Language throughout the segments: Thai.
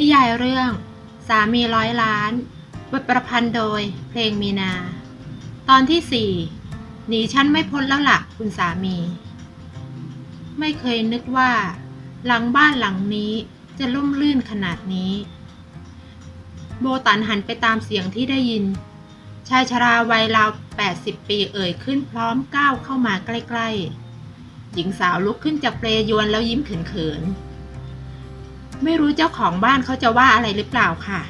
นิยายเรื่อง สามีร้อยล้าน บทประพันธ์โดยเพลงมีนา ตอนที่สี่หนีฉันไม่พ้นแล้วล่ะคุณสามี ไม่เคยนึกว่า หลังบ้านหลังนี้จะล่มลื่นขนาดนี้ โบตันหันไปตามเสียงที่ได้ยิน ชายชราวัยราว 80 ปีเอ่ยขึ้นพร้อมก้าวเข้ามาใกล้ ๆ หญิงสาวลุกขึ้นจากเปลยวนแล้วยิ้มเขินๆ ไม่รู้เจ้าของบ้านเขาจะว่าอะไรหรือเปล่าค่ะ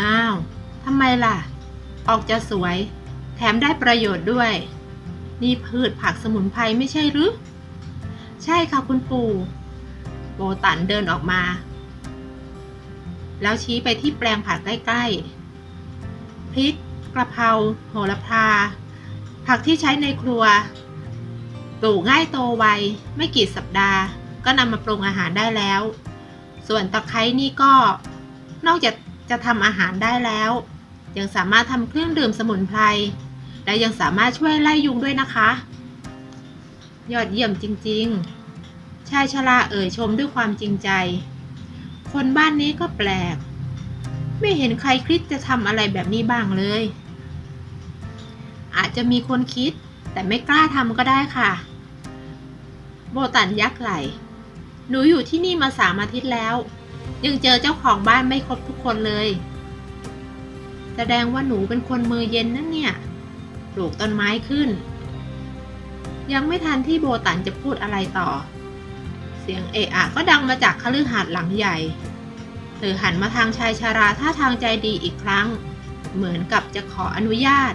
อ้าวทำไมล่ะ ออกจะสวย แถมได้ประโยชน์ด้วย นี่พืชผักสมุนไพรไม่ใช่หรือ ใช่ค่ะคุณปู่โบตันเดินออกมา แล้วชี้ไปที่แปลงผักใกล้ๆ พริก กระเพรา โหระพา ผักที่ใช้ในครัว ปลูกง่ายโตไว ไม่กี่สัปดาห์ ก็นำมาปรุงอาหารได้แล้ว ส่วนตะไคร้นี่ก็นอกจากจะทำอาหารได้แล้ว ยังสามารถทำเครื่องดื่มสมุนไพรและยังสามารถช่วยไล่ยุงด้วยนะคะ ยอดเยี่ยมจริงๆ ชายชราเอ่ยชมด้วยความจริงใจ คนบ้านนี้ก็แปลก ไม่เห็นใครคิดจะทำอะไรแบบนี้บ้างเลย อาจจะมีคนคิดแต่ไม่กล้าทำก็ได้ค่ะ โบตันยักไหล หนูอยู่ที่นี่มาสามอาทิตย์แล้ว ยังเจอเจ้าของบ้านไม่ครบทุกคนเลย แสดงว่าหนูเป็นคนมือเย็นนั่นเนี่ยปลูกต้นไม้ขึ้น ยังไม่ทันที่โบตันจะพูดอะไรต่อ เสียงเอะอะก็ดังมาจากคฤหาสน์หลังใหญ่เธอหันมาทางชายชาราท่าทางใจดีอีกครั้ง เหมือนกับจะขออนุญาต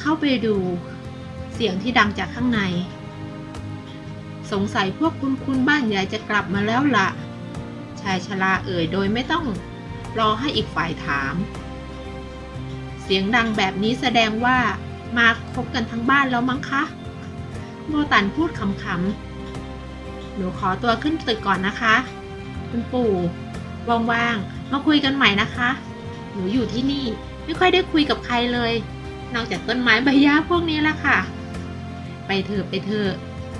เข้าไปดู เสียงที่ดังจากข้างใน สงสัยพวกคุณคุณบ้านใหญ่จะกลับมาแล้วละ่ะ ชายชราเอ่ยโดยไม่ต้องรอให้อีกฝ่ายถาม เสียงดังแบบนี้แสดงว่ามาคบกันทั้งบ้านแล้วมั้งคะโมตันพูดขำๆ หนูขอตัวขึ้นตึกก่อนนะคะ คุณปู่ว่างๆ มาคุยกันใหม่นะคะ หนูอยู่ที่นี่ไม่ค่อยได้คุยกับใครเลย นอกจากต้นไม้ใบหญ้าพวกนี้ละค่ะ ไปเถอะไปเถอะ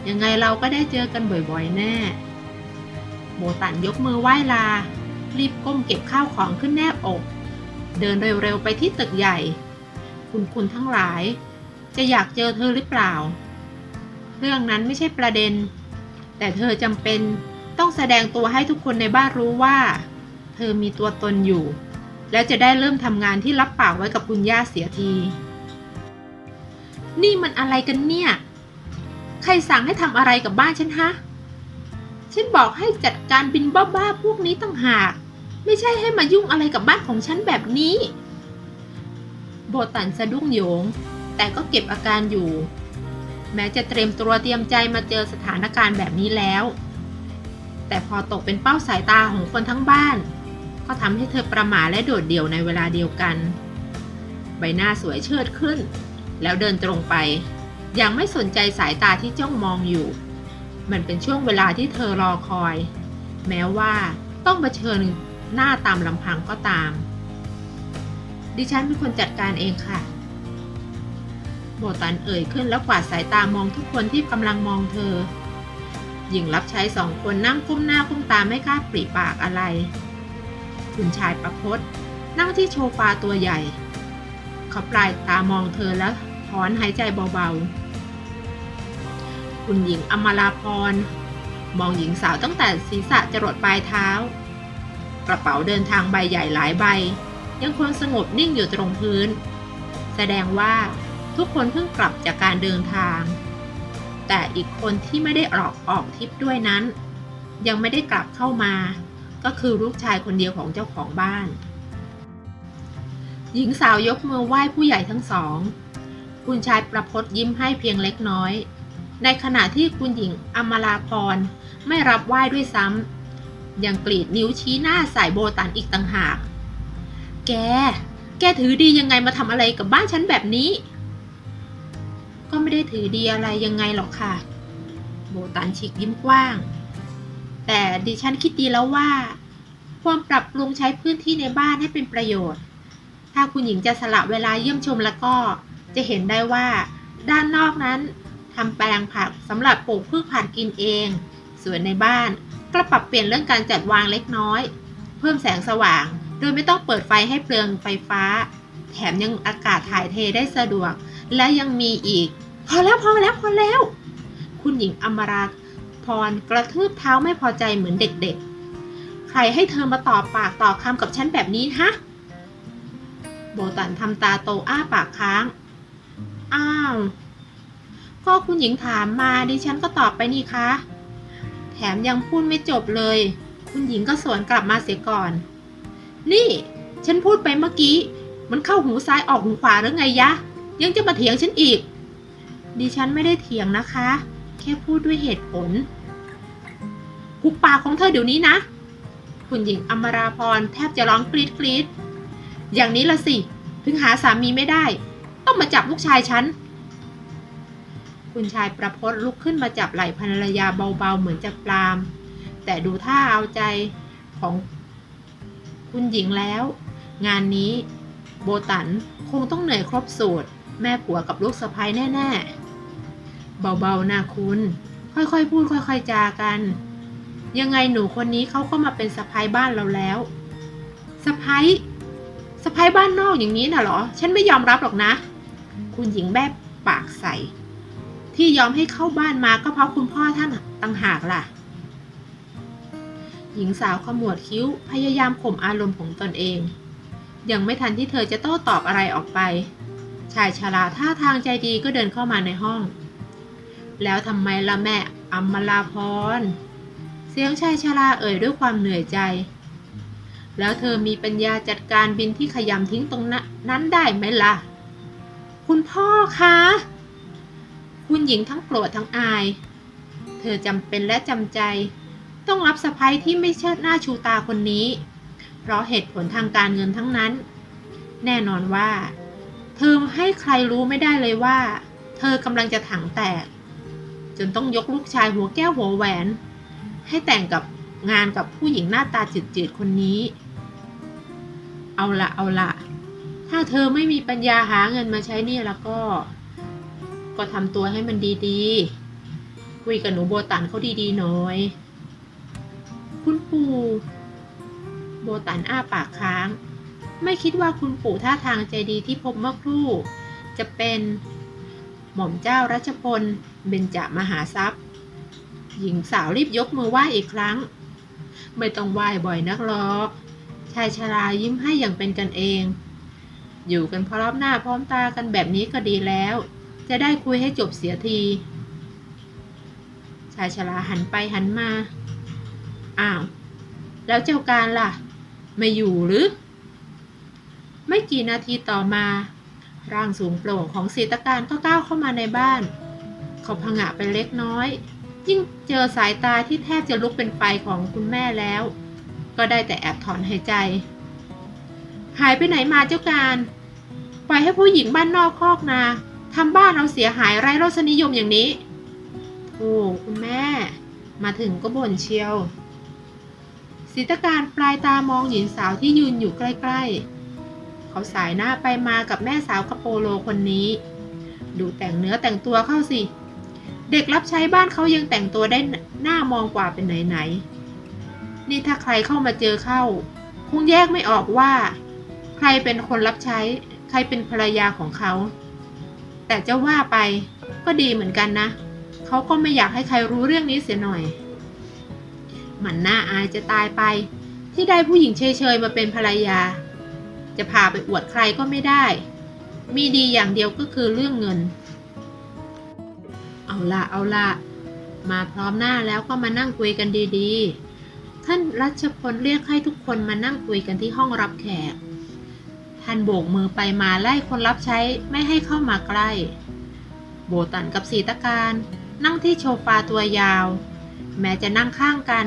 ยังไงเราก็ได้เจอกันบ่อยๆแน่ โบตันยกมือไหว้ลา รีบก้มเก็บข้าวของขึ้นแนบอก เดินเร็วๆไปที่ตึกใหญ่ คุณคุณทั้งหลาย จะอยากเจอเธอหรือเปล่า เรื่องนั้นไม่ใช่ประเด็น แต่เธอจำเป็นต้องแสดงตัวให้ทุกคนในบ้านรู้ว่า เธอมีตัวตนอยู่ และจะได้เริ่มทำงานที่รับปากไว้กับคุณย่าเสียที นี่มันอะไรกันเนี่ย ใครสั่งให้ทำอะไรกับบ้านฉันฮะ ฉันบอกให้จัดการบินบ้าๆพวกนี้ตั้งหาก ไม่ใช่ให้มายุ่งอะไรกับบ้านของฉันแบบนี้ โบตันสะดุ้งโยง แต่ก็เก็บอาการอยู่ แม้จะเตรียมตัวเตรียมใจมาเจอสถานการณ์แบบนี้แล้ว แต่พอตกเป็นเป้าสายตาของคนทั้งบ้าน ก็ทำให้เธอประหม่าและโดดเดี่ยวในเวลาเดียวกัน ใบหน้าสวยเชิดขึ้น แล้วเดินตรงไป ยังไม่สนใจสายตาที่จ้องมองอยู่ มันเป็นช่วงเวลาที่เธอรอคอย แม้ว่าต้องเผชิญหน้าตามลำพังก็ตาม ดิฉันเป็นคนจัดการเองค่ะ โบตันเอ่ยขึ้นแล้วกวาดสายตามองทุกคนที่กำลังมองเธอ หญิงรับใช้สองคนนั่งก้มหน้าก้มตาไม่กล้าปริปากอะไร คุณชายประพศนั่งที่โชฟาตัวใหญ่ เขาปลายตามองเธอแล้วถอนหายใจเบาๆ คุณหญิงอมราพร มองหญิงสาวตั้งแต่ศีรษะจรดปลายเท้า กระเป๋าเดินทางใบใหญ่หลายใบ ยังคงสงบนิ่งอยู่ตรงพื้น แสดงว่าทุกคนเพิ่งกลับจากการเดินทาง แต่อีกคนที่ไม่ได้ออกออกทริปด้วยนั้น ยังไม่ได้กลับเข้ามา ก็คือลูกชายคนเดียวของเจ้าของบ้าน หญิงสาวยกมือไหว้ผู้ใหญ่ทั้งสอง คุณชายประพศยิ้มให้เพียงเล็กน้อย ในขณะที่คุณหญิงอมราพรไม่รับไหว้ด้วยซ้ำยังกรีดนิ้วชี้หน้าใส่โบตันอีกต่างหาก แก แกถือดียังไงมาทำอะไรกับบ้านฉันแบบนี้ ก็ไม่ได้ถือดีอะไรยังไงหรอกค่ะ โบตันฉีกยิ้มกว้าง แต่ดิฉันคิดดีแล้วว่า ควรปรับปรุงใช้พื้นที่ในบ้านให้เป็นประโยชน์ ถ้าคุณหญิงจะสละเวลาเยี่ยมชมแล้วก็จะเห็นได้ว่าด้านนอกนั้น ทำแปลงผักสำหรับปลูกพืชผักกินเองส่วนในบ้านก็ปรับเปลี่ยนเรื่องการจัดวางเล็กน้อย เพิ่มแสงสว่าง โดยไม่ต้องเปิดไฟให้เปลืองไฟฟ้า แถมยังอากาศถ่ายเทได้สะดวก และยังมีอีก พอแล้วพอแล้วพอแล้ว คุณหญิงอมราพรกระทืบเท้าไม่พอใจเหมือนเด็กๆ ใครให้เธอมาต่อปากต่อคำกับฉันแบบนี้ฮะ โบตันทำตาโตอ้าปากค้าง อ้าว ก็คุณหญิงถามมาดิฉันก็ตอบไปนี่คะ แถมยังพูดไม่จบเลย คุณหญิงก็สวนกลับมาเสียก่อน นี่ ฉันพูดไปเมื่อกี้ มันเข้าหูซ้ายออกหูขวาหรือไงยะ ยังจะมาเถียงฉันอีก ดิฉันไม่ได้เถียงนะคะ แค่พูดด้วยเหตุผลหุบปากของเธอเดี๋ยวนี้นะ คุณหญิงอมราพรแทบจะร้องกรีดกรีดอย่างนี้ละสิ ถึงหาสามีไม่ได้ ต้องมาจับลูกชายฉัน คุณชายประพจน์ลุกขึ้นมาจับไหล่ภรรยาเบาๆเหมือนจะปราม แต่ดูท่าเอาใจของคุณหญิงแล้ว งานนี้โบตันคงต้องเหนื่อยครบสูตร แม่ผัวกับลูกสะพ้ยแน่ ๆ เบาๆนะคุณ ค่อยๆ พูดค่อยๆจากัน ยังไงหนูคนนี้เขาก็มาเป็นสะพ้ายบ้านเราแล้วสะพ้ายสะพ้ายบ้านนอกอย่างนี้น่ะเหรอ ฉันไม่ยอมรับหรอกนะ คุณหญิงแบบปากใส ที่ยอมให้เข้าบ้านมาก็เพราะคุณพ่อท่านต่างหากล่ะ หญิงสาวขมวดคิ้วพยายามข่มอารมณ์ของตนเอง ยังไม่ทันที่เธอจะโต้ตอบอะไรออกไป ชายชราท่าทางใจดีก็เดินเข้ามาในห้อง แล้วทำไมละแม่อัมมาลาพร เสียงชายชราเอ่ยด้วยความเหนื่อยใจ แล้วเธอมีปัญญาจัดการบินที่ขยำทิ้งตรงนั้นได้ไหมล่ะ คุณพ่อคะ คุณหญิงทั้งโกรธทั้งอาย เธอจำเป็นและจำใจ ต้องรับสะพ้ยที่ไม่เชิดหน้าชูตาคนนี้ เพราะเหตุผลทางการเงินทั้งนั้น แน่นอนว่า เธอให้ใครรู้ไม่ได้เลยว่า เธอกำลังจะถังแตก จนต้องยกลูกชายหัวแก้วหัวแหวน ให้แต่งกับงานกับผู้หญิงหน้าตาจืดๆคนนี้ เอาละเอาละถ้าเธอไม่มีปัญญาหาเงินมาใช้นี่แล้วก็ ก็ทำตัวให้มันดีๆ คุยกับหนูโบตันเขาดีๆหน่อย คุณปู่โบตันอ้าปากค้าง ไม่คิดว่าคุณปู่ท่าทางใจดีที่พบเมื่อครู่ จะเป็นหม่อมเจ้ารัชพลเบญจมหาทรัพย์ หญิงสาวรีบยกมือไหว้อีกครั้ง ไม่ต้องไหว้บ่อยนักหรอกชายชรายิ้มให้อย่างเป็นกันเอง อยู่กันพร้อมหน้าพร้อมตากันแบบนี้ก็ดีแล้ว จะได้คุยให้จบเสียที ชายชราหันไปหันมา อ้าว แล้วเจ้าการล่ะ ไม่อยู่หรือ ไม่กี่นาทีต่อมา ร่างสูงโปร่งของสีตการก็ก้าวเข้ามาในบ้าน เขาพงะไปเล็กน้อย ยิ่งเจอสายตาที่แทบจะลุกเป็นไฟของคุณแม่แล้ว ก็ได้แต่แอบถอนหายใจ หายไปไหนมาเจ้าการ ปล่อยให้ผู้หญิงบ้านนอกคอกนา ทำบ้านเราเสียหายไร้รสนิยมอย่างนี้ โอ้คุณแม่ มาถึงก็บ่นเชียวสิตการปลายตามองหญิงสาวที่ยืนอยู่ใกล้ๆ เขาสายหน้าไปมากับแม่สาวกระโปโลคนนี้ ดูแต่งเนื้อแต่งตัวเข้าสิ เด็กรับใช้บ้านเขายังแต่งตัวได้หน้ามองกว่าเป็นไหนๆ นี่ถ้าใครเข้ามาเจอเข้า คงแยกไม่ออกว่า ใครเป็นคนรับใช้ ใครเป็นภรรยาของเขา แต่จะว่าไปก็ดีเหมือนกันนะ เขาก็ไม่อยากให้ใครรู้เรื่องนี้เสียหน่อย มันน่าอายจะตายไป ที่ได้ผู้หญิงเฉยๆมาเป็นภรรยา จะพาไปอวดใครก็ไม่ได้ มีดีอย่างเดียวก็คือเรื่องเงิน เอาละเอาละมาพร้อมหน้าแล้วก็มานั่งคุยกันดีๆ ท่านรัชพลเรียกให้ทุกคนมานั่งคุยกันที่ห้องรับแขก ท่านโบกมือไปมาไล่คนรับใช้ไม่ให้เข้ามาใกล้ โบตันกับสีตะการ นั่งที่โชฟาตัวยาว แม้จะนั่งข้างกัน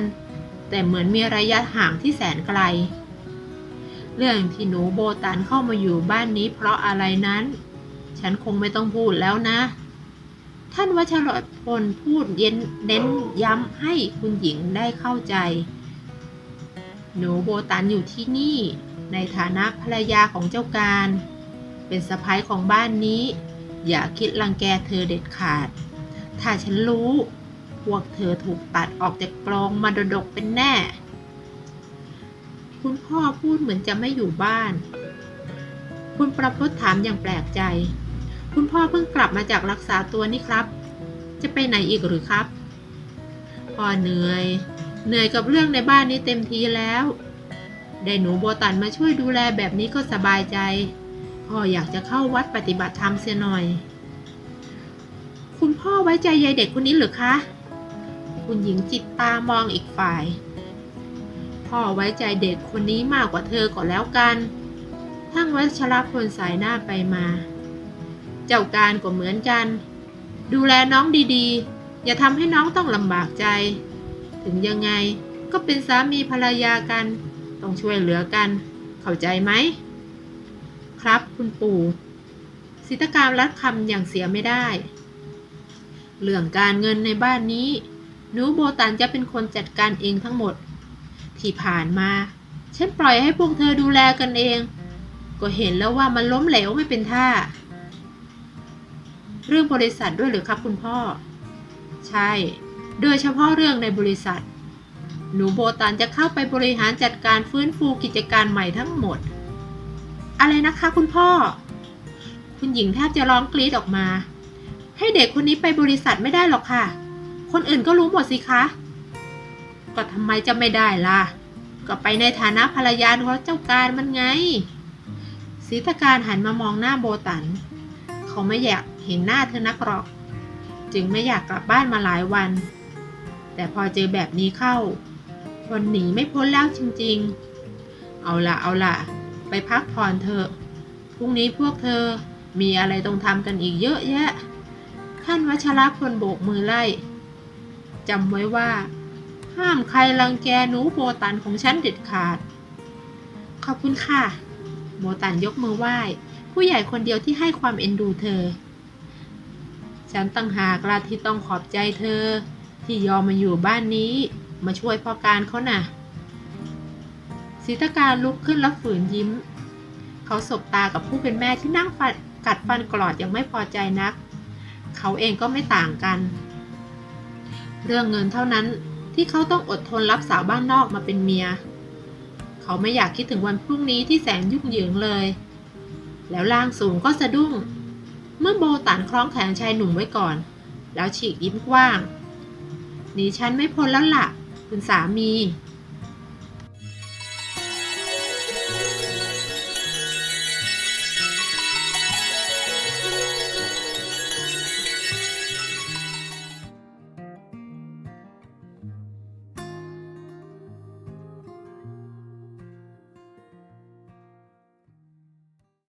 แต่เหมือนมีระยะห่างที่แสนไกล เรื่องที่หนูโบตันเข้ามาอยู่บ้านนี้เพราะอะไรนั้น ฉันคงไม่ต้องพูดแล้วนะ ท่านวัชรพลพูดเย็นเน้นย้ำให้คุณหญิงได้เข้าใจ หนูโบตันอยู่ที่นี่ ในฐานะภรรยาของเจ้าการ เป็นสะพ้ายของบ้านนี้ อย่าคิดรังแกเธอเด็ดขาด ถ้าฉันรู้ พวกเธอถูกตัดออกจากกลองมาดดกเป็นแน่ คุณพ่อพูดเหมือนจะไม่อยู่บ้าน คุณประพจน์ถามอย่างแปลกใจ คุณพ่อเพิ่งกลับมาจากรักษาตัวนี่ครับ จะไปไหนอีกหรือครับ พ่อเหนื่อย เหนื่อยกับเรื่องในบ้านนี้เต็มทีแล้ว ได้หนูโบตันมาช่วยดูแลแบบนี้ก็สบายใจพ่ออยากจะเข้าวัดปฏิบัติธรรมเสียหน่อย คุณพ่อไว้ใจยายเด็กคนนี้หรือคะ คุณหญิงจิตตามองอีกฝ่าย พ่อไว้ใจเด็กคนนี้มากกว่าเธอก็แล้วกัน ทั้งวัชรพลสายหน้าไปมา เจ้าการก็เหมือนกัน ดูแลน้องดีๆ อย่าทำให้น้องต้องลำบากใจ ถึงยังไง ก็เป็นสามีภรรยากัน ต้องช่วยเหลือกัน เข้าใจไหม ครับคุณปู่สิทธการรัดคำอย่างเสียไม่ได้ เรื่องการเงินในบ้านนี้หนูโบตันจะเป็นคนจัดการเองทั้งหมด ที่ผ่านมาฉันปล่อยให้พวกเธอดูแลกันเอง ก็เห็นแล้วว่ามันล้มเหลวไม่เป็นท่า เรื่องบริษัทด้วยหรือครับคุณพ่อ ใช่ โดยเฉพาะเรื่องในบริษัท หนูโบตันจะเข้าไปบริหารจัดการฟื้นฟูกิจการใหม่ทั้งหมด อะไรนะคะคุณพ่อ คุณหญิงแทบจะร้องกรีดออกมา ให้เด็กคนนี้ไปบริษัทไม่ได้หรอกค่ะ คนอื่นก็รู้หมดสิคะ ก็ทำไมจะไม่ได้ล่ะ ก็ไปในฐานะภรรยาของเจ้าการมันไงศรีตการหันมามองหน้าโบตัน เขาไม่อยากเห็นหน้าเธอนักหรอก จึงไม่อยากกลับบ้านมาหลายวัน แต่พอเจอแบบนี้เข้าคนหนีไม่พ้นแล้วจริงๆ เอาละเอาละไปพักผ่อนเถอะพรุ่งนี้พวกเธอมีอะไรต้องทำกันอีกเยอะแยะ ท่านวัชรพลโบกมือไล่จำไว้ว่า ห้ามใครรังแกหนูโบตันของฉันเด็ดขาด ขอบคุณค่ะ โบตันยกมือไหว้ ผู้ใหญ่คนเดียวที่ให้ความเอ็นดูเธอ ฉันตั้งหากละที่ต้องขอบใจเธอ ที่ยอมมาอยู่บ้านนี้ มาช่วยพ่อการเขาน่ะศิตการลุกขึ้นแล้วฝืนยิ้ม เขาสบตากับผู้เป็นแม่ที่นั่งกัดฟันกรอดยังไม่พอใจนัก เขาเองก็ไม่ต่างกัน เรื่องเงินเท่านั้นที่เขาต้องอดทนรับสาวบ้านนอกมาเป็นเมีย เขาไม่อยากคิดถึงวันพรุ่งนี้ที่แสนยุ่งเหยิงเลย แล้วล่างสูงก็สะดุ้ง เมื่อโบตันคล้องแขนชายหนุ่มไว้ก่อน แล้วฉีกยิ้มกว้าง หนีฉันไม่พ้นแล้วล่ะ คุณสามี